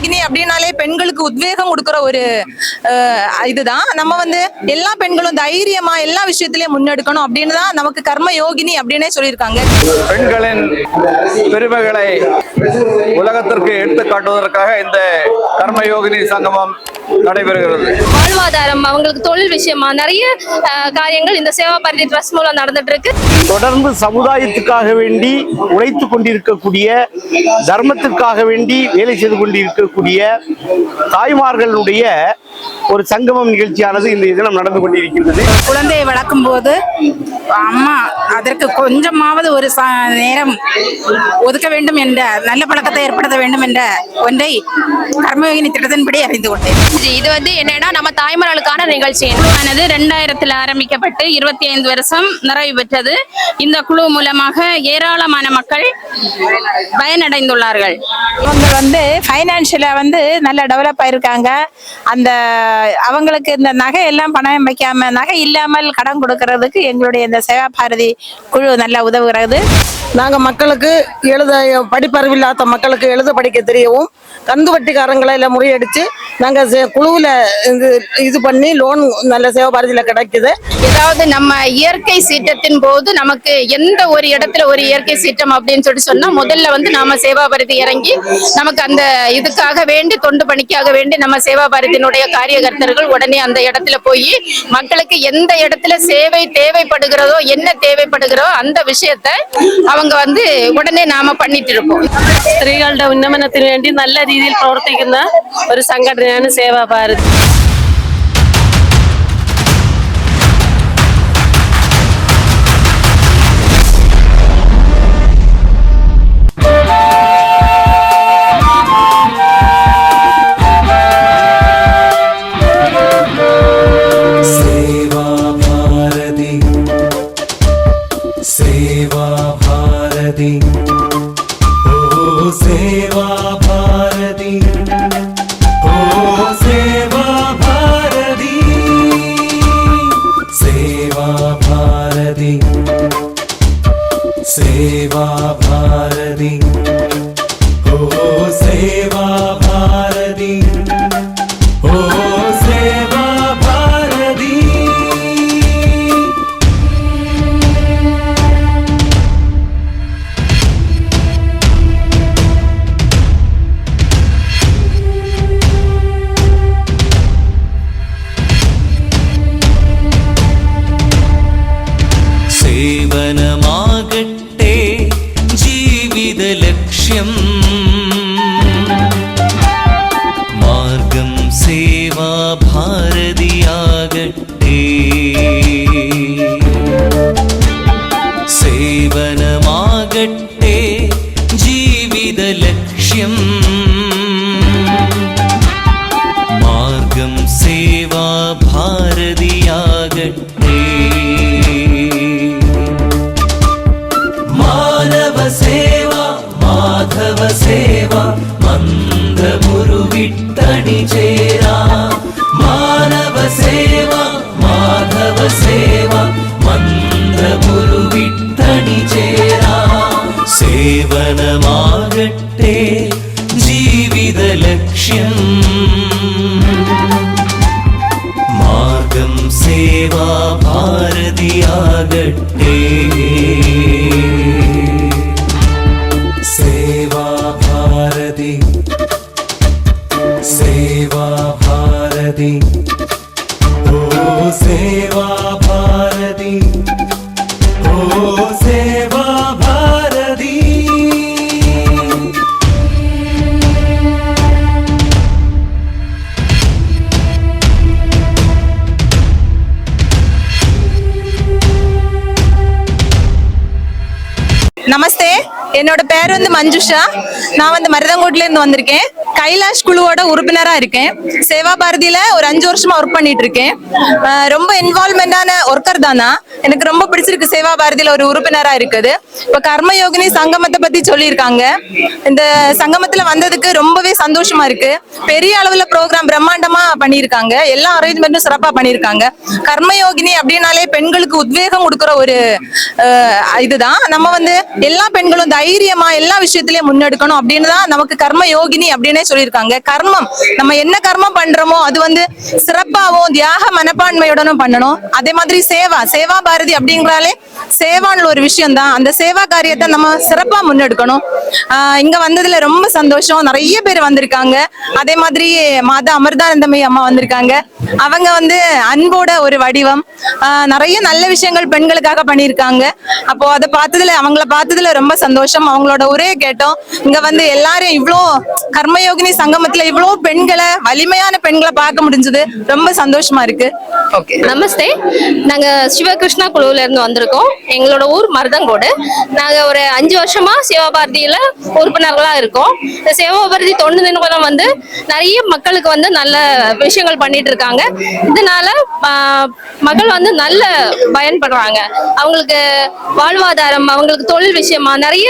யோகினி அப்படின்னாலே பெண்களுக்கு உத்வேகம் கொடுக்குற ஒரு இதுதான். நம்ம வந்து எல்லா பெண்களும் தைரியமா எல்லா விஷயத்திலயும் முன்னெடுக்கணும் அப்படின்னு தான் நமக்கு கர்மயோகினி அப்படின்னே சொல்லியிருக்காங்க. பெண்களின் பெருமைகளை உலகத்திற்கு எடுத்து காட்டுவதற்காக இந்த கர்மயோகினி சங்கமம் நடைபெறுகிறது. வாழ்வாதாரம் அவங்களுக்கு தொழில் விஷயமா நிறைய காரியங்கள் இந்த சேவா பாரதி ட்ரஸ்ட் மூலம் நடந்துட்டு இருக்கு தொடர்ந்து சமுதாயத்துக்காக வேண்டி உழைத்து கொண்டிருக்கக்கூடிய தர்மத்திற்காக வேண்டி வேலை செய்து கொண்டிருக்கக்கூடிய தாய்மார்களுடைய ஒரு சங்கமம் நிகழ்ச்சியானது இந்த தினம் நடந்து கொண்டிருக்கின்றது. குழந்தையை வளர்க்கும் போது அம்மா அதற்கு கொஞ்சமாவது ஒரு ச- நேரம் ஒதுக்க வேண்டும் என்ற நல்ல பழக்கத்தை ஏற்படுத்த வேண்டும் என்ற ஒன்றை கர்மயோகினி திட்டத்தின்படி அறிந்து கொண்டேன். இது வந்து என்னன்னா நம்ம தாய்மார்களுக்கான நிகழ்ச்சி. ஆனது ரெண்டாயிரத்தில் ஆரம்பிக்கப்பட்டு இருபத்தி ஐந்து வருஷம் நிறைவு பெற்றது. இந்த குழு மூலமாக ஏராளமான மக்கள் பயனடைந்துள்ளார்கள். அவங்க வந்து ஃபைனான்ஷியலாக வந்து நல்ல டெவலப் ஆயிருக்காங்க. அந்த அவங்களுக்கு இந்த நகை எல்லாம் பணம் வைக்காம நகை இல்லாமல் கடன் கொடுக்கறதுக்கு எங்களுடைய இந்த சேவா பாரதி குழு நல்லா உதவுகிறது. நாங்க மக்களுக்கு எழுத படிப்பறிவில்லாத மக்களுக்கு எழுத படிக்க தெரியவும் கந்து வட்டிக்காரங்களை எல்லாம் முறியடிச்சு நாங்க செ- குழுவுல இது இது பண்ணி லோன் நல்ல சிவபாரதியில கிடைக்குது ஏதாவது நம்ம இயற்கை சீற்றத்தின் போது நமக்கு எந்த ஒரு இடத்துல ஒரு இயற்கை சீற்றம் அப்படின்னு சொல்லி சொன்னா முதல்ல வந்து நாம சேவா பாரதி இறங்கி நமக்கு அந்த இதுக்காக வேண்டி தொண்டு பணிக்காக வேண்டி நம்ம சேவா பாரதியினுடைய காரியகர்த்தர்கள் உடனே அந்த இடத்துல போய் மக்களுக்கு எந்த இடத்துல சேவை தேவைப்படுகிறதோ என்ன தேவைப்படுகிறதோ அந்த விஷயத்த அவங்க வந்து உடனே നാമ பண்ணிட்டு இருப்போം സ്ത്രീകളുടെ ഉന്നമനത്തിന് വേണ്ടി നല്ല രീതിയിൽ പ്രവർത്തിക്കുന്ന ഒരു സംഘടനയാണ് Eva Bardi. भारती सेवा भारती ओ सेवा भारती സേവനമാകട്ടെ ജീവിത ലക്ഷ്യം മാർഗം സേവാ ഭാരതിയാകട്ടെ മാനവ സേവ മാധവ സേവ മന്ദമുരുവിട്ടണി ചേരാ മാനവ സേവ മാധവ സേവ സേവനമാകട്ടെ ജീവിത ലക്ഷ്യം മാർഗം സേവാ ഭാരതിയാകട്ടെ സേവാ ഭാരതി സേവാ ഭാരതി ഓ സേവാ ഭാരതി ഓ സേവാ நமஸ்தே. என்னோட பேர் வந்து மஞ்சுஷா. நான் வந்து மருதங்கோட்டிலேருந்து வந்திருக்கேன். கைலாஷ் குழுவோட உறுப்பினரா இருக்கேன். சேவா பாரதியில ஒரு அஞ்சு வருஷமா ஒர்க் பண்ணிட்டு இருக்கேன். ரொம்ப இன்வால்மெண்டான ஒர்க்கர் தானா? எனக்கு ரொம்ப பிடிச்சிருக்கு சேவா பாரதியில ஒரு உறுப்பினரா இருக்குது. இப்ப கர்மயோகினி சங்கமத்தை பத்தி சொல்லியிருக்காங்க. இந்த சங்கமத்துல வந்ததுக்கு ரொம்பவே சந்தோஷமா இருக்கு. பெரிய அளவுல ப்ரோக்ராம் பிரம்மாண்டமா பண்ணியிருக்காங்க. எல்லா அரேஞ்ச்மெண்ட்டும் சிறப்பா பண்ணியிருக்காங்க. கர்மயோகினி அப்படின்னாலே பெண்களுக்கு உத்வேகம் கொடுக்குற ஒரு இதுதான். நம்ம வந்து எல்லா பெண்களும் தைரியமா எல்லா விஷயத்திலயும் முன்னெடுக்கணும் அப்படின்னு தான் நமக்கு கர்ம யோகினி அப்படின்னே சொல்லியிருக்காங்க. கர்மம். நம்ம என்ன கர்மம் பண்றோமோ அது வந்து சிறப்பாவும் தியாக மனப்பான்மையுடனும் பண்ணணும். அதே மாதிரி சேவா. சேவா பாரதி அப்படிங்கிறாலே சேவான்னு ஒரு விஷயம் தான் அந்த சேவா காரியத்தை நம்ம சிறப்பா முன்னெடுக்கணும். ஆஹ் இங்க வந்ததுல ரொம்ப சந்தோஷம். நிறைய பேர் வந்திருக்காங்க. அதே மாதிரி மாதா அமிர்தானந்தமி அம்மா வந்திருக்காங்க. அவங்க வந்து அன்போட ஒரு வடிவம். ஆஹ் நிறைய நல்ல விஷயங்கள் பெண்களுக்காக பண்ணியிருக்காங்க. அப்போ அதை பார்த்ததுல அவங்கள பார்த்ததுல ரொம்ப சந்தோஷம். அவங்களோட ஒரே கேட்டோம். இங்க வந்து எல்லாரும் இவ்வளோ கர்மயோகினி சங்கமத்துல இவ்வளவு பெண்களை வலிமையான பெண்களை பார்க்க முடிஞ்சது. ரொம்ப சந்தோஷமா இருக்கு. ஓகே. நமஸ்தே. நாங்க சிவகிருஷ்ணா குழுவுல இருந்து வந்திருக்கோம். எங்களோட ஊர் மருதங்கோடு. நாங்க ஒரு அஞ்சு வருஷமா சிவபாரதியில உறுப்பினர்களா இருக்கோம். இந்த சிவபாரதி தொண்டு நிறுவனம் வந்து நிறைய மக்களுக்கு வந்து நல்ல விஷயங்கள் பண்ணிட்டு இருக்காங்க. இதனால மக்கள் வந்து நல்ல பயன்படுறாங்க. அவங்களுக்கு வாழ்வாதாரம் அவங்களுக்கு தொழில் விஷயமா நிறைய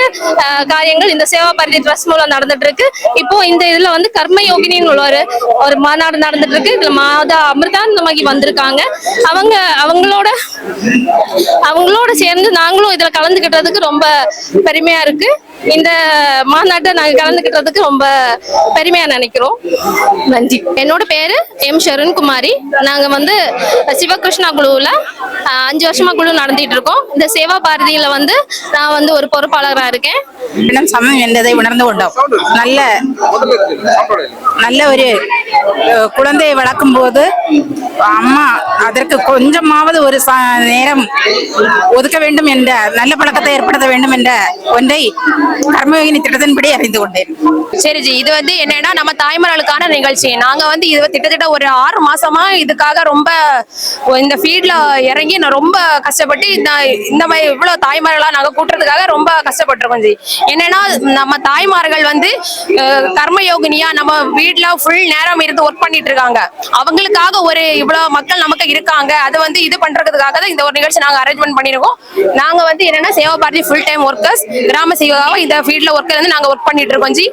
காரியங்கள் இந்த சேவா பாரதி ட்ரஸ்ட் மூலம் நடந்துட்டு இருக்கு. இப்போ இந்த இதுல வந்து கர்மயோகினின்னு ஒரு ஒரு மாநாடு நடந்துட்டு இருக்கு இதுல மாதா அமிர்தானந்தமாகி வந்திருக்காங்க. அவங்க அவங்களோட அவங்களோட சேர்ந்து நாங்களும் இதுல கலந்துகிட்டதுக்கு ரொம்ப பெருமையா இருக்கு. இந்த மாநாட்டை நாங்க கலந்துக்கிட்டதுக்கு ரொம்ப பெருமையா நினைக்கிறோம். நன்றி. என்னோட பேரு எம் ஷருண்குமாரி. நாங்க வந்து சிவகிருஷ்ணா குழுவுல அஞ்சு வருஷமா குழு நடத்திட்டு இருக்கோம். இந்த சேவா பாரதியில வந்து நான் வந்து ஒரு பொறுப்பாளரா இருக்கேன். இடம் சமம் என்பதை உணர்ந்து கொண்டோம். நல்ல நல்ல ஒரு குழந்தையை வளர்க்கும் போது அம்மா அதற்கு கொஞ்சமாவது ஒரு நேரம் ஒதுக்க வேண்டும் என்ற நல்ல பழக்கத்தை ஏற்படுத்த வேண்டும் என்ற ஒன்றை கர்மயோகினி திட்டத்தின்படி அறிந்து கொண்டேன். சரி ஜி இது வந்து என்னன்னா நம்ம தாய்மார்களுக்கான நிகழ்ச்சி. நாங்க வந்து இது கிட்டத்தட்ட ஒரு ஆறு மாசமா இதுக்காக ரொம்ப இந்த ஃபீல்ட்ல இறங்கி நான் ரொம்ப கஷ்டப்பட்டு இந்த இந்த மாதிரி இவ்வளவு தாய்மார்களா நாங்க கூட்டுறதுக்காக ரொம்ப கஷ்டப்பட்டிருக்கோம் ஜி. என்னன்னா நம்ம தாய்மார்கள் வந்து கர்மயோகினியா நம்ம வீட்ல ஃபுல் நேரம் இருந்து ஒர்க் பண்ணிட்டு இருக்காங்க அவங்களுக்காக ஒரு இவ்வளவு மக்கள் நமக்கு இருக்காங்க. அது வந்து இது பண்றதுக்காக தான் இந்த ஒரு நிகழ்ச்சி நாங்க அரேஞ்ச்மெண்ட் பண்ணிருக்கோம். நாங்க வந்து என்னன்னா Seva Bharati full time workers கிராம சேவாவை இந்த ஃபீல்ட்ல ஒர்க்கர் வந்து நாங்க ஒர்க் பண்ணிட்டு இருக்கோம் ஜி.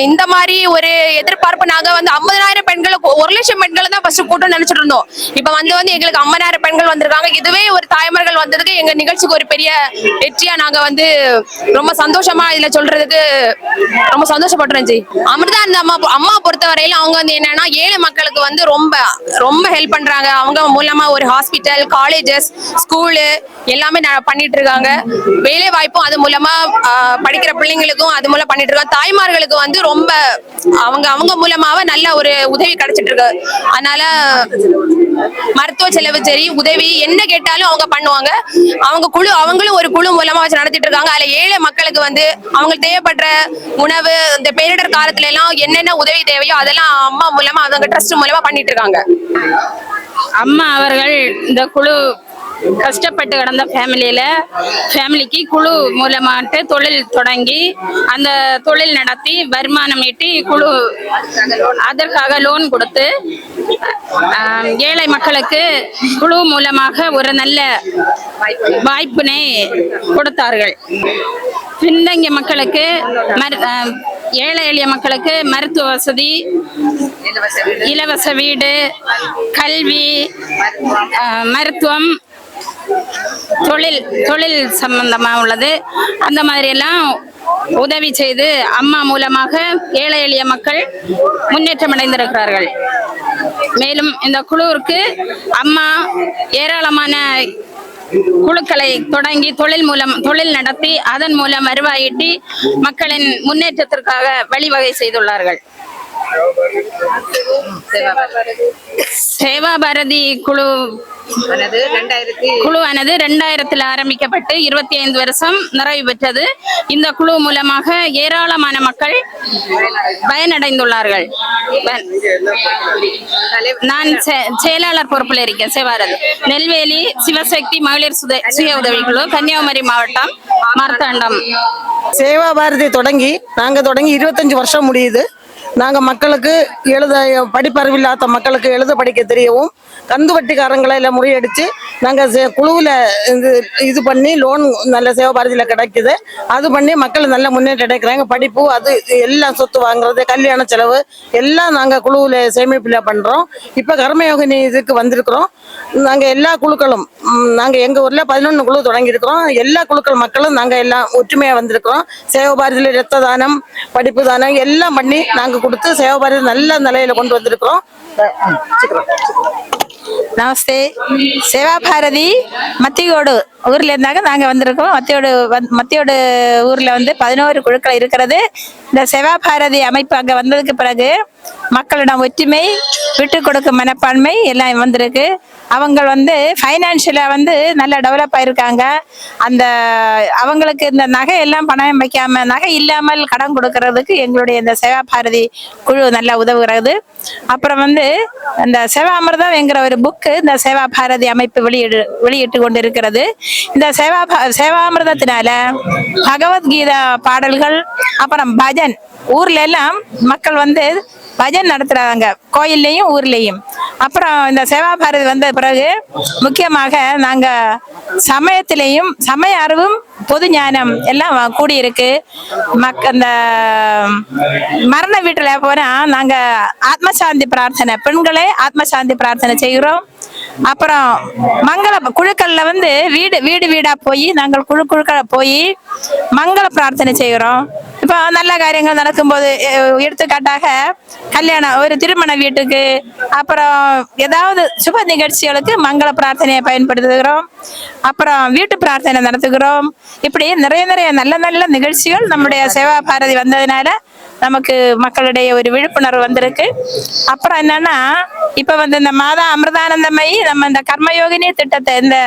இந்த மாதிரி ஒரு எதிர்பார்ப்பு நாங்க வந்து ஐம்பதாயிரம் பெண்களுக்கு ஒரு லட்சம் பெண்களை தான் ஃபர்ஸ்ட் கூட்டம் நினைச்சிட்டு இருந்தோம். இப்ப வந்து வந்து எங்களுக்கு ஐம்பதாயிரம் பெண்கள் வந்திருக்காங்க. இதுவே ஒரு தாய்மார்கள் வந்ததுக்கு எங்க நிகழ்ச்சிக்கு ஒரு பெரிய வெற்றியா நாங்க வந்து ரொம்ப சந்தோஷமா இதுல சொல்றதுக்கு ரொம்ப சந்தோஷப்படுறோம் ஜி. அமிர்தா அந்த அம்மா அம்மா பொறுத்தவரையில அவங்க வந்து என்னன்னா ஏழை மக்களுக்கு வந்து ரொம்ப ரொம்ப ஹெல்ப் பண்றாங்க. அவங்க மூலமா ஒரு ஹாஸ்பிட்டல் காலேஜஸ் ஸ்கூலு எல்லாமே ந- பண்ணிட்டு இருக்காங்க. வேலை வாய்ப்பும் அது மூலமா படிக்கிற பிள்ளைங்களுக்கும் அது மூலம் பண்ணிட்டு இருக்காங்க தாய்மார்களுக்கு வந்து ரொம்ப அவங்க அவங்க மூலமாவே நல்ல ஒரு உதவி கிடைச்சிட்டு இருக்கு. அதனால மருத்துவ செலவு சரி உதவி என்ன கேட்டாலும் அவங்க பண்ணுவாங்க. அவங்க குழு அவங்களும் ஒரு குழு மூலமா வச்சு நடத்திட்டு இருக்காங்க. அதுல ஏழை மக்களுக்கு வந்து அவங்களுக்கு தேவைப்படுற உணவு இந்த பேரிடர் காலத்துல எல்லாம் என்னென்ன உதவி தேவையோ அதெல்லாம் அம்மா மூலமா அவங்க ட்ரஸ்ட் மூலமா பண்ணிட்டு இருக்காங்க. அம்மா அவர்கள் இந்த குழு கஷ்டப்பட்டு கிடந்த ஃபேமிலியில ஃபேமிலிக்கு குழு மூலமாட்டு தொழில் தொடங்கி அந்த தொழில் நடத்தி வருமானம் ஈட்டி குழு அதற்காக லோன் கொடுத்து ஏழை மக்களுக்கு குழு மூலமாக ஒரு நல்ல வாய்ப்பினை கொடுத்தார்கள். பின்தங்கிய மக்களுக்கு மரு- ஏழை எளிய மக்களுக்கு மருத்துவ வசதி இலவச வீடு கல்வி மருத்துவம் தொழில் தொழில் சம்பந்தமாக உள்ளது. அந்த மாதிரியெல்லாம் உதவி செய்து அம்மா மூலமாக ஏழை எளிய மக்கள் முன்னேற்றம் அடைந்திருக்கிறார்கள். மேலும் இந்த குழுவிற்கு அம்மா ஏராளமான குழுக்களை தொடங்கி தொழில் மூலம் தொழில் நடத்தி அதன் மூலம் வருவாயிட்டி மக்களின் முன்னேற்றத்திற்காக வழிவகை செய்துள்ளார்கள். சேவா பாரதி குழு குழுவானது ரெண்டாயிரத்தில் ஆரம்பிக்கப்பட்டு இருபத்தி ஐந்து வருஷம் நிறைவு பெற்றது. இந்த குழு மூலமாக ஏராளமான மக்கள் பயனடைந்துள்ளார்கள். நான் செ- செயலாளர் பொறுப்பில் இருக்கேன் சேவாரது நெல்வேலி சிவசக்தி மகளிர் சுத- சுய உதவிக்குழு கன்னியாகுமரி மாவட்டம் மார்த்தாண்டம். சேவா பாரதி தொடங்கி நாங்க தொடங்கி இருபத்தஞ்சு வருஷம் முடியுது. நாங்கள் மக்களுக்கு எழுத படிப்பறிவில்லாத மக்களுக்கு எழுத படிக்க தெரியவும் கந்து வட்டிக்காரங்களை எல்லாம் முறியடித்து நாங்கள் சே- இது இது பண்ணி லோன் நல்ல சேவா பாரதியில கிடைக்குது. அது பண்ணி மக்கள் நல்ல முன்னேற்றம் அடைக்கிறாங்க. படிப்பு அது எல்லாம் சொத்து வாங்குறது கல்யாண செலவு எல்லாம் நாங்கள் குழுவில் சேமிப்பில் பண்ணுறோம் இப்போ கர்மயோகினி இதுக்கு வந்திருக்கிறோம். நாங்கள் எல்லா குழுக்களும் நாங்கள் எங்கள் ஊரில் பதினொன்று குழு தொடங்கியிருக்கிறோம். எல்லா குழுக்கள் மக்களும் நாங்கள் எல்லாம் ஒற்றுமையாக வந்திருக்கிறோம். சேவ பாரதியில ரத்த தானம் படிப்பு தானம் எல்லாம் பண்ணி நாங்கள் கொடுத்து சேவாபாரதி நல்ல நிலையில கொண்டு வந்திருக்கிறோம். நமஸ்தே. சேவா பாரதி மத்தியோடு ஊர்ல இருந்தாங்க நாங்க வந்திருக்கோம் மத்தியோடு மத்தியோடு ஊர்ல வந்து பதினோரு குழுக்கள் இருக்கிறது. இந்த சேவா பாரதி அமைப்பு அங்க வந்ததுக்கு பிறகு மக்களிடம் ஒற்றுமை விட்டு கொடுக்கும் மனப்பான்மை எல்லாம் வந்திருக்கு. அவங்க வந்து ஃபைனான்ஷியலாக வந்து நல்லா டெவலப் ஆயிருக்காங்க. அந்த அவங்களுக்கு இந்த நகை எல்லாம் பணம் வைக்காம நகை இல்லாமல் கடன் கொடுக்கறதுக்கு எங்களுடைய இந்த சேவா பாரதி குழு நல்லா உதவுகிறது. அப்புறம் வந்து இந்த சேவா அமிர்தம் என்கிற ஒரு புக்கு இந்த சேவா பாரதி அமைப்பு வெளியிடு வெளியிட்டு கொண்டு இருக்கிறது இந்த சேவா பா- சேவாமிர்தத்தினால பகவத்கீதா பாடல்கள் அப்புறம் பஜன் ஊர்ல எல்லாம் மக்கள் வந்து பஜன் நடத்துறாங்க கோயில்லையும் ஊர்லேயும். அப்புறம் இந்த சேவா பாரதி வந்த பிறகு முக்கியமாக நாங்க சமயத்திலையும் சமய அறிவும் பொது ஞானம் எல்லாம் கூடியிருக்கு. மக் அந்த மரண வீட்டில் போனால் நாங்கள் ஆத்மசாந்தி பிரார்த்தனை பெண்களே ஆத்மசாந்தி பிரார்த்தனை செய்கிறோம். அப்புறம் மங்கள குழுக்கள்ல வந்து வீடு வீடு வீடா போய் நாங்கள் குழு குழுக்கள போய் மங்கள பிரார்த்தனை செய்கிறோம். இப்போ நல்ல காரியங்கள் நடக்கும்போது எடுத்துக்காட்டாக கல்யாணம் ஒரு திருமண வீட்டுக்கு அப்புறம் ஏதாவது சுப நிகழ்ச்சிகளுக்கு மங்கள பிரார்த்தனையை பயன்படுத்துகிறோம். அப்புறம் வீட்டு பிரார்த்தனை நடத்துகிறோம். இப்படி நிறைய நிறைய நல்ல நல்ல நிகழ்ச்சிகள் நம்முடைய சேவா பாரதி வந்ததுனால நமக்கு மக்களிடையே ஒரு விழிப்புணர்வு வந்திருக்கு. அப்புறம் என்னன்னா இப்ப வந்து இந்த மாதா அமிர்தானந்தமயி நம்ம இந்த கர்மயோகினி திட்டத்தை இந்த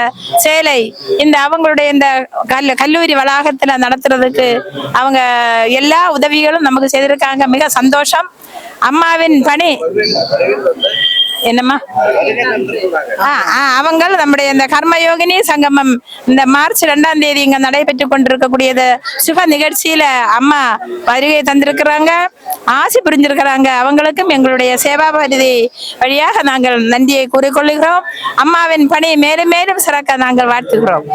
சேலை இந்த அவங்களுடைய இந்த கல் கல்லூரி வளாகத்துல நடத்துறதுக்கு அவங்க எல்லா உதவிகளும் நமக்கு செய்திருக்காங்க. மிக சந்தோஷம். அம்மாவின் பணி என்னம்மா? அவங்கள் அவங்க நம்முடைய இந்த கர்மயோகினி சங்கமம் இந்த மார்ச் ரெண்டாம் தேதி இங்க நடைபெற்று கொண்டிருக்கக்கூடியது சுப நிகழ்ச்சியில அம்மா வருகை தந்திருக்கிறாங்க ஆசி புரிஞ்சிருக்கிறாங்க. அவங்களுக்கும் எங்களுடைய சேவா பரிதி வழியாக நாங்கள் நன்றியை கூறிக்கொள்கிறோம். அம்மாவின் பணி மேலும் மேலும் சிறக்க நாங்கள் வாழ்த்துகிறோம்.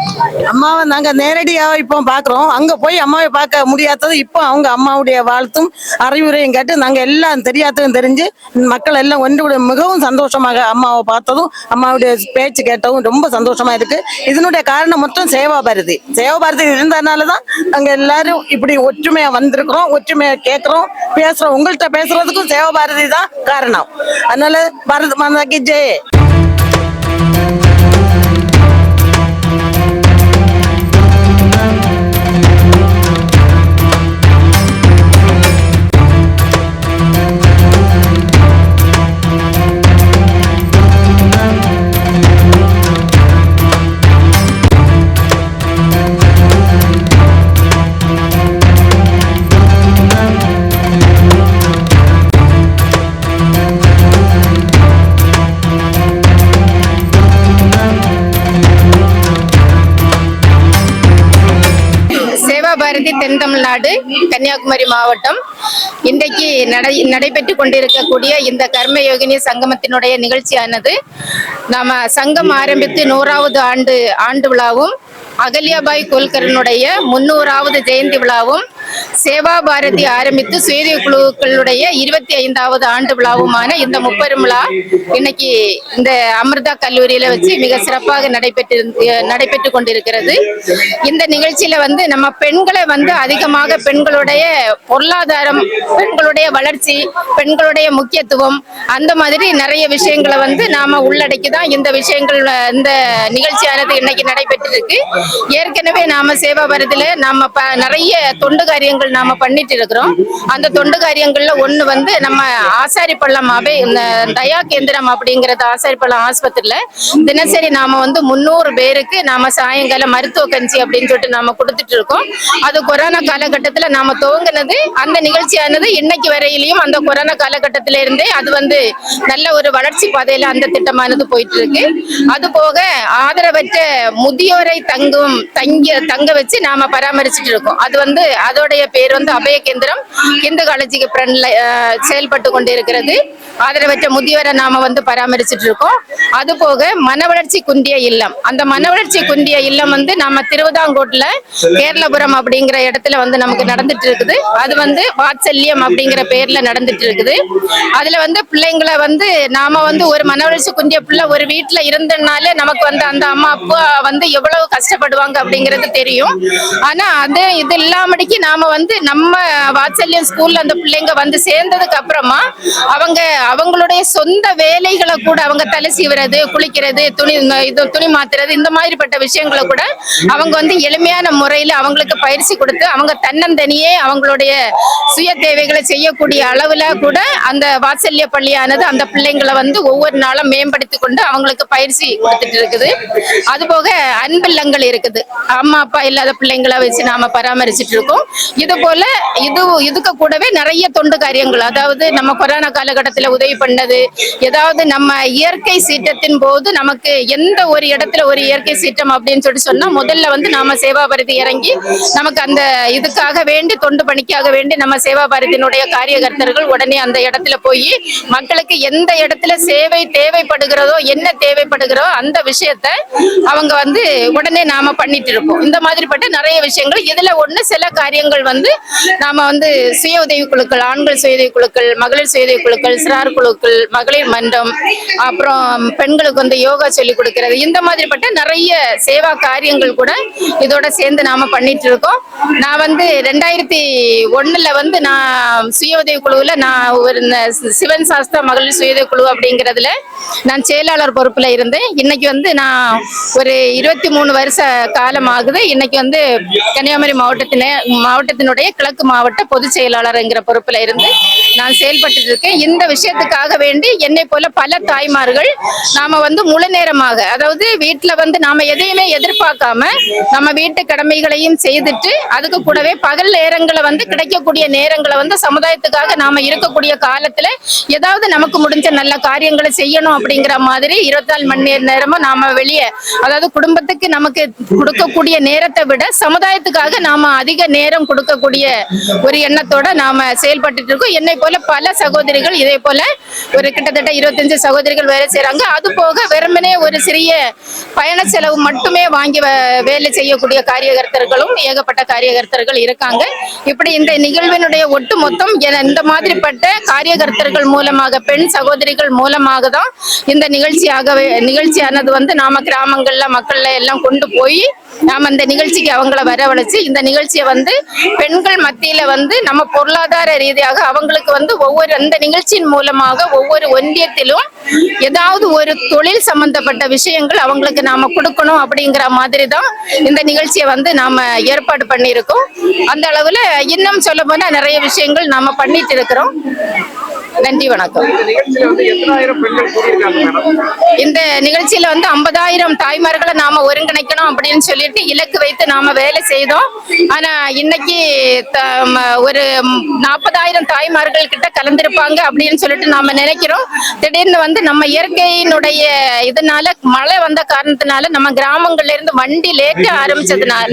அம்மாவை நாங்க நேரடியா இப்போ பாக்குறோம். அங்க போய் அம்மாவை பார்க்க முடியாதது இப்போ அவங்க அம்மாவுடைய வாழ்த்தும் அறிவுரையும் கேட்டு நாங்க எல்லாம் தெரியாததும் தெரிஞ்சு மக்கள் எல்லாம் ஒன்று மிகவும் சந்தோஷம் சந்தோஷமாக அம்மாவை பார்த்ததும் அம்மாவுடைய பேச்சு கேட்டதும் ரொம்ப சந்தோஷமா இருக்கு. இதனுடைய காரணம் மொத்தம் சேவா பாரதி. சேவா பாரதி இருந்ததுனால தான் நாங்கள் எல்லாரும் இப்படி ஒற்றுமையா வந்திருக்கிறோம் ஒற்றுமையா கேட்கிறோம் பேசுறோம். உங்கள்கிட்ட பேசுறதுக்கும் சேவா பாரதி தான் காரணம். அதனால பாரத் மாதாக்கு ஜெய். தென் தமிழ்நாடு கன்னியாகுமரி மாவட்டம். இன்றைக்கு நடை நடைபெற்று கொண்டிருக்கக்கூடிய இந்த கர்மயோகினி சங்கமத்தினுடைய நிகழ்ச்சியானது. நாம சங்கம் ஆரம்பித்து நூறாவது ஆண்டு ஆண்டு விழாவும் அகல்யாபாய் கோல்கரனுடைய முன்னூறாவது ஜெயந்தி விழாவும் சேவா பாரதி ஆரம்பித்து சுயதே குழுக்களுடைய இருபத்தி ஐந்தாவது ஆண்டு விழாவுமான இந்த முப்பெரும் விழா இன்னைக்கு இந்த அமிர்தா கல்லூரியில வச்சு மிக சிறப்பாக நடைபெற்று நடைபெற்று கொண்டிருக்கிறது. இந்த நிகழ்ச்சியில வந்து நம்ம பெண்களை வந்து அதிகமாக பெண்களுடைய பொருளாதாரம் பெண்களுடைய வளர்ச்சி பெண்களுடைய முக்கியத்துவம் அந்த மாதிரி நிறைய விஷயங்களை வந்து நாம உள்ளடக்கி தான் இந்த விஷயங்கள் இந்த நிகழ்ச்சியானது இன்னைக்கு நடைபெற்று இருக்கு ஏற்கனவே நாம சேவா பாரதியில நாம நிறைய தொண்டு காரியங்கள் நாம பண்ணிட்டு இருக்கிறோம். அந்த தொண்டு காரியங்கள்ல ஒண்ணு வந்து நம்ம ஆசாரிப்பள்ளம் அபே தயா கேந்திரம் அப்படிங்கறது ஆசாரிப்பள்ளம் ஆஸ்பத்திரியில தினசரி நாம வந்து முன்னூறு பேருக்கு நாம சாயங்காலம் மருத்துவ கஞ்சி அப்படின்னு சொல்லிட்டு நாம கொடுத்துட்டு இருக்கோம். அது கொரோனா காலகட்டத்துல நாம துவங்கினது அந்த நிகழ்ச்சியானது இன்னைக்கு வரையிலையும் அந்த கொரோனா காலகட்டத்தில இருந்தே அது வந்து நல்ல ஒரு வளர்ச்சி பாதையில அந்த திட்டமானது போயிட்டு இருக்கு. அது போக ஆதரவற்ற முதியோரை தங்கும் தங்கி தங்க வச்சு நாம பராமரிச்சுட்டு இருக்கோம். அது வந்து அதோடைய பேர் வந்து அபய கேந்திரம். இந்து காலேஜுக்கு ஃப்ரெண்ட்ல செயல்பட்டு கொண்டு இருக்கிறது ஆதரவற்ற முதியோரை நாம வந்து பராமரிச்சுட்டு இருக்கோம். அது போக மன வளர்ச்சி குன்றிய இல்லம். அந்த மன வளர்ச்சி குன்றிய இல்லம் வந்து நம்ம திருவிதாங்கோட்டில் கேரளபுரம் அப்படிங்கிற இடத்துல வந்து நமக்கு நடந்துட்டு இருக்குது. அது வந்து வாத்சல்யம் அப்படிங்கிற பேர்ல நடந்துட்டு இருக்குது. அதுல வந்து பிள்ளைங்களை வந்து நாம வந்து ஒரு மன வளர்ச்சி குன்றிய பிள்ளை ஒரு வீட்டுல இருந்தனாலே நமக்கு வந்து அந்த அம்மா அப்பா வந்து எவ்வளவு கஷ்டப்பட்டு கஷ்டப்படுவாங்க அப்படிங்கிறது தெரியும். ஆனா அது இது இல்லாமடிக்கு நாம வந்து நம்ம வாத்சல்யம் ஸ்கூல்ல அந்த பிள்ளைங்க வந்து சேர்ந்ததுக்கு அப்புறமா அவங்க அவங்களுடைய சொந்த வேலைகளை கூட அவங்க தலை சீவுறது குளிக்கிறது துணி இது துணி மாத்துறது இந்த மாதிரிப்பட்ட விஷயங்களை கூட அவங்க வந்து எளிமையான முறையில அவங்களுக்கு பயிற்சி கொடுத்து அவங்க தன்னந்தனியே அவங்களுடைய சுய தேவைகளை செய்யக்கூடிய அளவுல கூட அந்த வாத்சல்ய பள்ளியானது அந்த பிள்ளைங்களை வந்து ஒவ்வொரு நாளும் மேம்படுத்தி கொண்டு அவங்களுக்கு பயிற்சி கொடுத்துட்டு இருக்குது. அதுபோக அன்பில்லங்கள் இருக்குது அம்மா அப்பா இல்லாத பிள்ளைங்களை வச்சு நாம பராமரிச்சுட்டு இருக்கோம். இது போல இது இதுக்கு கூடவே நிறைய தொண்டு காரியங்கள். அதாவது நம்ம கொரோனா காலகட்டத்தில் உதவி பண்ணது ஏதாவது நம்ம இயற்கை சீற்றத்தின் போது நமக்கு எந்த ஒரு இடத்துல ஒரு இயற்கை சீற்றம் அப்படின்னு சொல்லி சொன்னா முதல்ல வந்து நாம சேவா பாரதி இறங்கி நமக்கு அந்த இதுக்காக வேண்டி தொண்டு பணிக்காக வேண்டி நம்ம சேவா பாரதியினுடைய காரியகர்த்தர்கள் உடனே அந்த இடத்துல போய் மக்களுக்கு எந்த இடத்துல சேவை தேவைப்படுகிறதோ என்ன தேவைப்படுகிறதோ அந்த விஷயத்த அவங்க வந்து உடனே நாம நம்ம பண்ணிட்டு இருப்போம் இந்த மாதிரிப்பட்ட நிறைய விஷயங்கள். இதுல ஒண்ணு சில காரியங்கள் வந்து நாம வந்து சுய உதவி குழுக்கள் ஆண்கள் சுய உதவி குழுக்கள் மகளிர் சுய உதவி குழுக்கள் சிறார் குழுக்கள் மகளிர் மன்றம் அப்புறம் பெண்களுக்கு வந்து யோகா சொல்லி கொடுக்கிறது. இந்த மாதிரிப்பட்ட நிறைய சேவா காரியங்கள் கூட இதோட சேர்ந்து நாம பண்ணிட்டு இருக்கோம். நான் வந்து ரெண்டாயிரத்தி ஒண்ணுல வந்து நான் சுய உதவி குழுவில் நான் ஒரு இந்த சிவன் சாஸ்தா மகளிர் சுய உதவி குழு அப்படிங்கிறதுல நான் செயலாளர் பொறுப்புல இருந்தேன். இன்னைக்கு வந்து நான் ஒரு இருபத்தி மூணு வருஷ காலம் ஆகுது இன்னைக்கு வந்து கன்னியாகுமரி மாவட்டத்தின மாவட்டத்தினுடைய கிழக்கு மாவட்ட பொதுச் செயலாளர்ங்கிற பொறுப்பில் இருந்து நான் செயல்பட்டு இருக்கேன். இந்த விஷயத்துக்காக வேண்டி என்னை போல பல தாய்மார்கள் நாம வந்து முழு நேரமாக அதாவது வீட்டுல வந்து நாம எதையுமே எதிர்பார்க்காம நம்ம வீட்டு கடமைகளையும் செய்துட்டு அதுக்கு கூடவே பகல் நேரங்களை வந்து கிடைக்கக்கூடிய நேரங்களை வந்து சமுதாயத்துக்காக நாம இருக்கக்கூடிய காலத்துல ஏதாவது நமக்கு முடிஞ்ச நல்ல காரியங்களை செய்யணும் அப்படிங்கிற மாதிரி இருபத்தி நாலு மணி நேர நேரமும் நாம வெளியே அதாவது குடும்பத்துக்கு நமக்கு கொடுக்கக்கூடிய நேரத்தை விட சமுதாயத்துக்காக நாம அதிக நேரம் கொடுக்கக்கூடிய ஒரு எண்ணத்தோட நாம செயல்பட்டு இருக்கோம். என்னை போல பல சகோதரிகள் இதே போல ஒரு கிட்டத்தட்ட இருபத்தஞ்சு சகோதரிகள் வேலை செய்யறாங்க அது போக வெறுமனே ஒரு சிறிய பயண செலவு மட்டுமே வாங்கி வேலை செய்யக்கூடிய காரியகர்த்தர்களும் ஏகப்பட்ட காரியகர்த்தர்கள் இருக்காங்க. இப்படி இந்த நிகழ்வினுடைய ஒட்டு மொத்தம் இந்த மாதிரிப்பட்ட காரியகர்த்தர்கள் மூலமாக பெண் சகோதரிகள் மூலமாக தான் இந்த நிகழ்ச்சியாகவே நிகழ்ச்சியானது வந்து நாம கிராமங்கள்ல மக்கள்ல எல்லாம் கொண்டு போய் நாம இந்த நிகழ்ச்சிக்கு அவங்கள வரவழைச்சு இந்த நிகழ்ச்சியை வந்து பெண்கள் மத்தியில வந்து நம்ம பொருளாதார ரீதியாக அவங்களுக்கு வந்து ஒவ்வொரு அந்த நிகழ்ச்சியின் மூலமாக ஒவ்வொரு ஒன்றியத்திலும் ஏதாவது ஒரு தொழில் சம்பந்தப்பட்ட விஷயங்கள் அவங்களுக்கு நாம கொடுக்கணும் அப்படிங்கிற மாதிரி தான் இந்த நிகழ்ச்சியை வந்து நாம ஏற்பாடு பண்ணியிருக்கோம். அந்த அளவுல இன்னும் சொல்ல போனா நிறைய விஷயங்கள் நாம பண்ணிட்டு இருக்கிறோம். நன்றி வணக்கம். இந்த நிகழ்ச்சியில வந்து ஐம்பதாயிரம் தாய்மார்களை நாம ஒருங்கிணைக்கணும் அப்படின்னு சொல்லிட்டு இலக்கு வைத்து நாம வேலை செய்தோம். ஆனா இன்னைக்கு ஒரு நாற்பதாயிரம் தாய்மார்கள் கிட்ட கலந்திருப்பாங்க அப்படின்னு சொல்லிட்டு நாம நினைக்கிறோம். திடீர்னு வந்து நம்ம இயற்கையினுடைய இதனால மழை வந்த காரணத்தினால நம்ம கிராமங்கள்ல இருந்து வண்டி லேட்டா ஆரம்பிச்சதுனால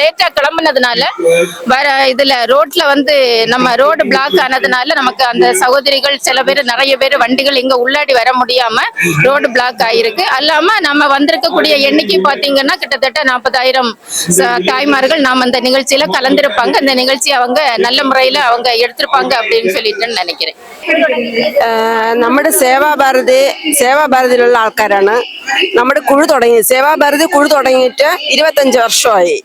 லேட்டா கிளம்புனதுனால வர இதுல ரோட்ல வந்து நம்ம ரோடு பிளாக் ஆனதுனால நமக்கு அந்த சகோதரிகள் வண்டிகள் சில பேர் நிறைய பேர் வண்டிகள் இங்க உள்ளாடி வர முடியாம ரோடு பிளாக் ஆயிருக்கு. அல்லாம நம்ம வந்திருக்கக்கூடிய எண்ணிக்கை பாத்தீங்கன்னா கிட்டத்தட்ட நாற்பதாயிரம் தாய்மார்கள் நாம் அந்த நிகழ்ச்சியில கலந்திருப்பாங்க. அந்த நிகழ்ச்சி அவங்க நல்ல முறையில அவங்க எடுத்திருப்பாங்க அப்படின்னு சொல்லிட்டு நினைக்கிறேன். ஆஹ் நம்ம சேவா பாரதி சேவா നമ്മുടെ സേവാഭാരതി സേവാഭാരതിയിലുള്ള குழு தொடங்கி சேவா பாரதி குழு தொடங்கிட்டு இருபத்தஞ்சு வருஷம் വർഷമായി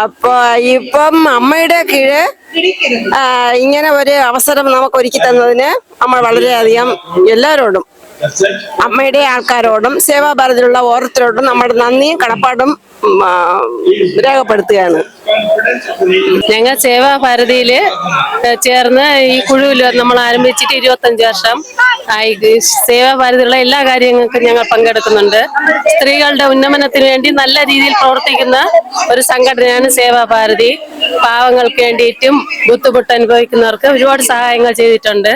அப்போ ഇപ്പം അമ്മയുടെ கீழே ഇങ്ങനെ ഒരു അവസരം നമുക്ക് ഒരുക്കി തന്നതിന് നമ്മൾ വളരെയധികം എല്ലാവരോടും അമ്മയുടെ ആൾക്കാരോടും സേവാഭാരതിയിലുള്ള ഓരോരുത്തരോടും നമ്മുടെ നന്ദിയും കടപ്പാടും രേഖപ്പെടുത്തുകയാണ്. ഞങ്ങൾ സേവാഭാരതിയിൽ ചേർന്ന് ഈ കുഴുവിൽ നമ്മൾ ആരംഭിച്ചിട്ട് ഇരുപത്തഞ്ച് വർഷം ആയി. ഈ സേവാഭാരതിയുള്ള എല്ലാ കാര്യങ്ങൾക്കും ഞങ്ങൾ പങ്കെടുക്കുന്നുണ്ട്. സ്ത്രീകളുടെ ഉന്നമനത്തിന് വേണ്ടി നല്ല രീതിയിൽ പ്രവർത്തിക്കുന്ന ഒരു സംഘടനയാണ് സേവാഭാരതി. പാവങ്ങൾക്ക് വേണ്ടിയിട്ടും ബുദ്ധിമുട്ട് അനുഭവിക്കുന്നവർക്ക് ഒരുപാട് സഹായങ്ങൾ ചെയ്തിട്ടുണ്ട്.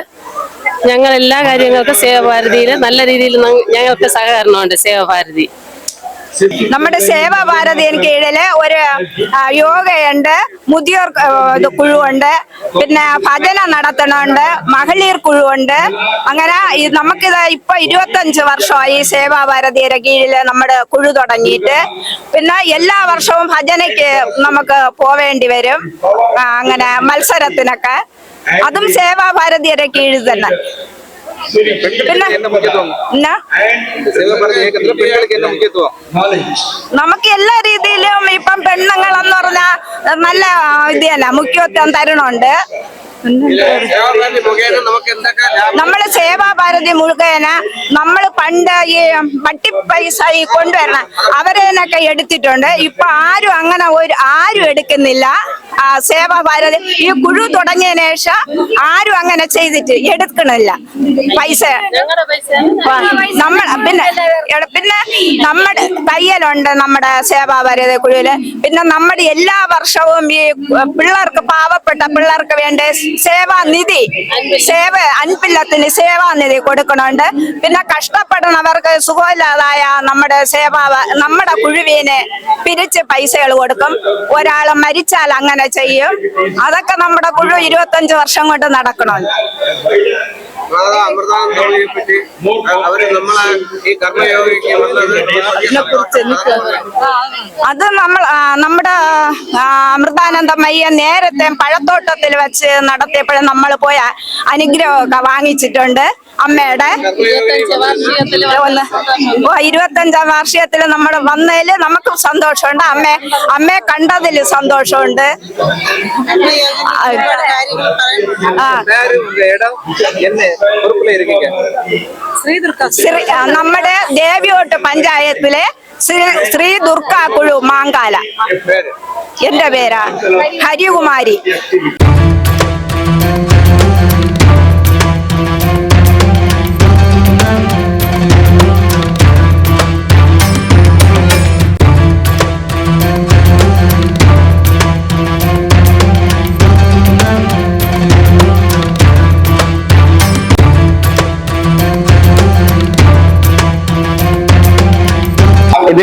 ഞങ്ങൾ എല്ലാ കാര്യങ്ങൾക്കും സേവാഭാരതിയിൽ നല്ല രീതിയിൽ ഞങ്ങൾക്ക് സഹകരണമുണ്ട് സേവാഭാരതി. നമ്മുടെ സേവാഭാരതിന് കീഴിൽ ഒരു യോഗയുണ്ട് മുതിയോർ കുഴുവുണ്ട് പിന്നെ ഭജന നടത്തണുണ്ട് മഹളീർ കുഴുവുണ്ട്. അങ്ങനെ നമുക്കിത് ഇപ്പൊ ഇരുപത്തഞ്ച് വർഷമായി സേവാഭാരതിയുടെ കീഴിൽ നമ്മുടെ കുഴു തുടങ്ങിയിട്ട്. പിന്നെ എല്ലാ വർഷവും ഭജനയ്ക്ക് നമുക്ക് പോവേണ്ടി വരും. അങ്ങനെ മത്സരത്തിനൊക്കെ. അതും സേവാഭാരതിയുടെ കീഴിൽ തന്നെ. നമുക്ക് എല്ലാ രീതിയിലും ഇപ്പം പെണ്ണുങ്ങൾ എന്ന് പറഞ്ഞാ നല്ല ഇത് തന്നെ മുഖ്യത്വം തരണുണ്ട് നമ്മൾ സേവാഭാരതി മുഖേന നമ്മൾ പണ്ട് ഈ പട്ടി പൈസ ഈ കൊണ്ടുവരണം അവരേനൊക്കെ എടുത്തിട്ടുണ്ട്. ഇപ്പൊ ആരും അങ്ങനെ ഒരു ആരും എടുക്കുന്നില്ല. സേവാഭാരതി ഈ കുഴു തുടങ്ങിയ ശേഷം ആരും അങ്ങനെ ചെയ്തിട്ട് എടുക്കണില്ല. പൈസ. നമ്മൾ പിന്നെ പിന്നെ നമ്മുടെ തയ്യലുണ്ട് നമ്മുടെ സേവാഭാരതി കുഴുവിൽ. പിന്നെ നമ്മുടെ എല്ലാ വർഷവും ഈ പിള്ളേർക്ക് പാവപ്പെട്ട പിള്ളേർക്ക് വേണ്ട സേവാനിധി സേവ അൻപില്ലത്തിന് സേവാനിധി കൊടുക്കണുണ്ട്. പിന്നെ കഷ്ടപ്പെടുന്നവർക്ക് സുഖമില്ലാതായ നമ്മുടെ സേവാ നമ്മുടെ കുഴുവിനെ പിരിച്ച് പൈസകൾ കൊടുക്കും. ഒരാൾ മരിച്ചാൽ അങ്ങനെ ചെയ്യും? അതൊക്കെ നമ്മുടെ കുഴു ഇരുപത്തഞ്ച് വർഷം കൊണ്ട് നടക്കണോ. അത് നമ്മൾ നമ്മുടെ അമൃതാനന്ദമയ്യ നേരത്തെ പഴത്തോട്ടത്തിൽ വെച്ച് നടത്തിയപ്പോഴും നമ്മൾ പോയ അനുഗ്രഹമൊക്കെ വാങ്ങിച്ചിട്ടുണ്ട്. അമ്മയുടെ ഓ ഇരുപത്തഞ്ചാം വാർഷികത്തിൽ നമ്മൾ വന്നതിൽ നമുക്ക് സന്തോഷമുണ്ട്. അമ്മ അമ്മയെ കണ്ടതിൽ സന്തോഷമുണ്ട്. നമ്മുടെ ദേവിയോട്ട് പഞ്ചായത്തിലെ ശ്രീ ശ്രീ കുഴു മാങ്കാല. എന്റെ പേരാ. ഹരികുമാരി.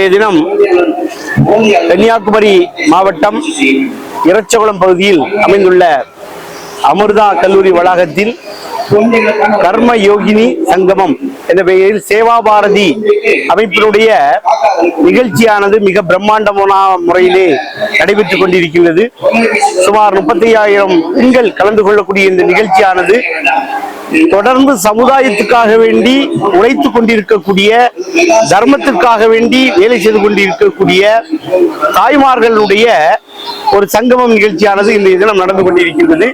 இன்றைய தினம் கன்னியாகுமரி மாவட்டம் இறச்சகுளம் பகுதியில் அமைந்துள்ள அமிர்தா கல்லூரி வளாகத்தில் கர்ம யோகினி சங்கமம் என்ற பெயரில் சேவா பாரதி அமைப்பினுடைய நிகழ்ச்சியானது மிக பிரம்மாண்டமான முறையிலே நடைபெற்றுக் கொண்டிருக்கின்றது. சுமார் முப்பத்தி ஐயாயிரம் பெண்கள் கலந்து கொள்ளக்கூடிய இந்த நிகழ்ச்சியானது தொடர்ந்து சமுதாயத்துக்காக வேண்டி உழைத்துக் கொண்டிருக்கக்கூடிய தர்மத்திற்காக வேண்டி வேலை செய்து கொண்டிருக்கக்கூடிய தாய்மார்களுடைய ஒரு சங்கமம் நிகழ்ச்சியானது இந்த தினம் நடந்து கொண்டிருக்கின்றது.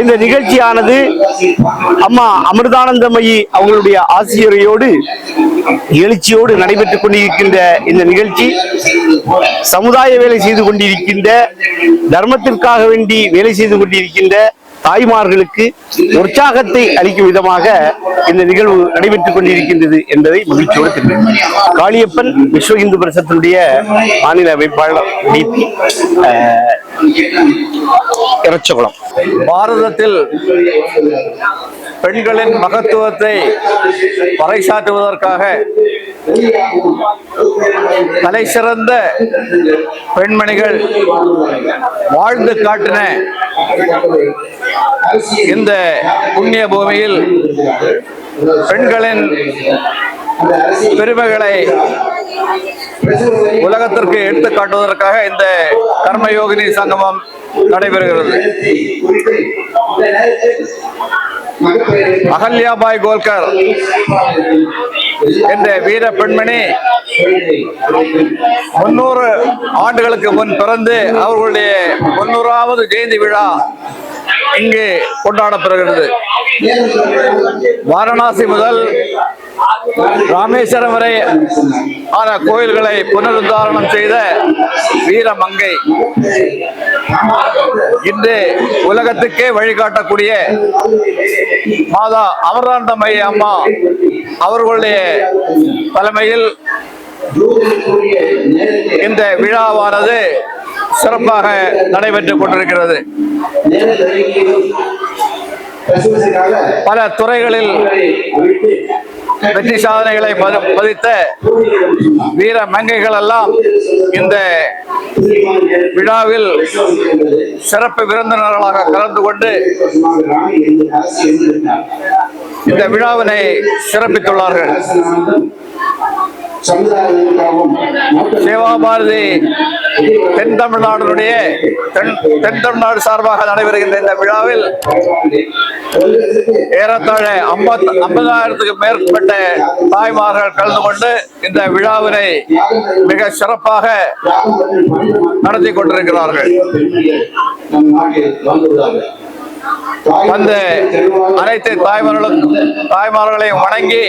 இந்த நிகழ்ச்சியானது அம்மா அமிர்தானந்தமயி அவங்களுடைய ஆசிரியரையோடு எழுச்சியோடு நடைபெற்றுக் கொண்டிருக்கின்ற இந்த நிகழ்ச்சி சமுதாய வேலை செய்து கொண்டிருக்கின்ற தர்மத்திற்காக வேண்டி வேலை செய்து கொண்டிருக்கின்ற தாய்மார்களுக்கு உற்சாகத்தை அளிக்கும் விதமாக இந்த நிகழ்வு நடைபெற்றுக் கொண்டிருக்கின்றது என்பதை மகிழ்ச்சியோடு தெரிவிக்கிறேன். காளியப்பன் விஸ்வ இந்து பரிசத்தினுடைய மாநில அமைப்பாளர் டிபி இறச்சகுளம். பாரதத்தில் பெண்களின் மகத்துவத்தை பறைசாற்றுவதற்காக தலை சிறந்த பெண்மணிகள் வாழ்ந்து காட்டின இந்த புண்ணிய பூமியில் பெண்களின் பெருமைகளை உலகத்திற்கு எடுத்து காட்டுவதற்காக இந்த கர்மயோகினி சங்கமம் நடைபெறுகிறது. அகல்யாபாய் கோல்கர் என்ற வீர பெண்மணி முன்னூறு ஆண்டுகளுக்கு முன் பிறந்து அவர்களுடைய முன்னூறாவது ஜெயந்தி விழா இங்கு கொண்டாடப்படுகிறது. வாரணாசி முதல் ராமேஸ்வரம் வரை ஆன கோயில்களை புனருத்தாரணம் செய்த வீரமங்கை இன்று உலகத்துக்கே வழிகாட்டக்கூடிய மாதா அமராந்தமய அம்மா அவர்களுடைய தலைமையில் இந்த விழாவானது சிறப்பாக நடைபெற்றுக் கொண்டிருக்கிறது. பல துறைகளில் வெற்றி சாதனைகளை பதித்த வீர மங்கைகள் எல்லாம் இந்த விழாவில் சிறப்பு விருந்தினர்களாக கலந்து கொண்டு இந்த விழாவினை சிறப்பித்துள்ளார்கள். சேவா பாரதி தென் தமிழ்நாடுடைய தென் தமிழ்நாடு சார்பாக நடைபெறுகின்ற இந்த விழாவில் ஏறத்தாழ ஐம்பத் ஐம்பதாயிரத்துக்கு மேற்பட்ட தாய்மார்கள் கலந்து கொண்டு இந்த விழாவினை மிக சிறப்பாக நடத்தி கொண்டிருக்கிறார்கள். வந்து அனைத்து தாய்மார்களும் தாய்மார்களையும் வணங்கி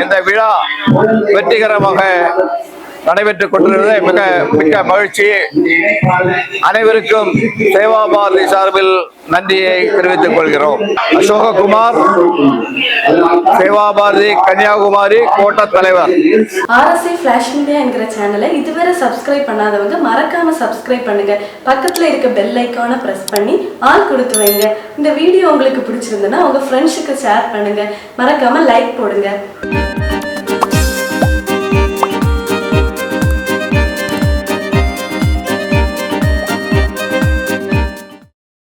இந்த விழா வெற்றிகரமாக நடைபெற்றுக் கொண்டிருந்தது மிக மிக்க மகிழ்ச்சி. அனைவருக்கும் சேவா பாரதி சார்பில் நன்றியை தெரிவித்துக் கொள்கிறோம். அசோககுமார் சேவா பாரதி கன்னியாகுமரி கோட்ட தலைவர். ஆர்எஸ்ஐ ஃபிளாஷ் மீடியா என்கிற சேனலை இதுவரை சப்ஸ்கிரைப் பண்ணாதவங்க மறக்காம சப்ஸ்கிரைப் பண்ணுங்க. பக்கத்துல இருக்க பெல் ஐக்கான பிரஸ் பண்ணி ஆல் கொடுத்து வைங்க. இந்த வீடியோ உங்களுக்கு பிடிச்சிருந்ததுன்னா உங்க ஃப்ரெண்ட்ஸுக்கு ஷேர் பண்ணுங்க. மறக்காம லைக் போடுங்க.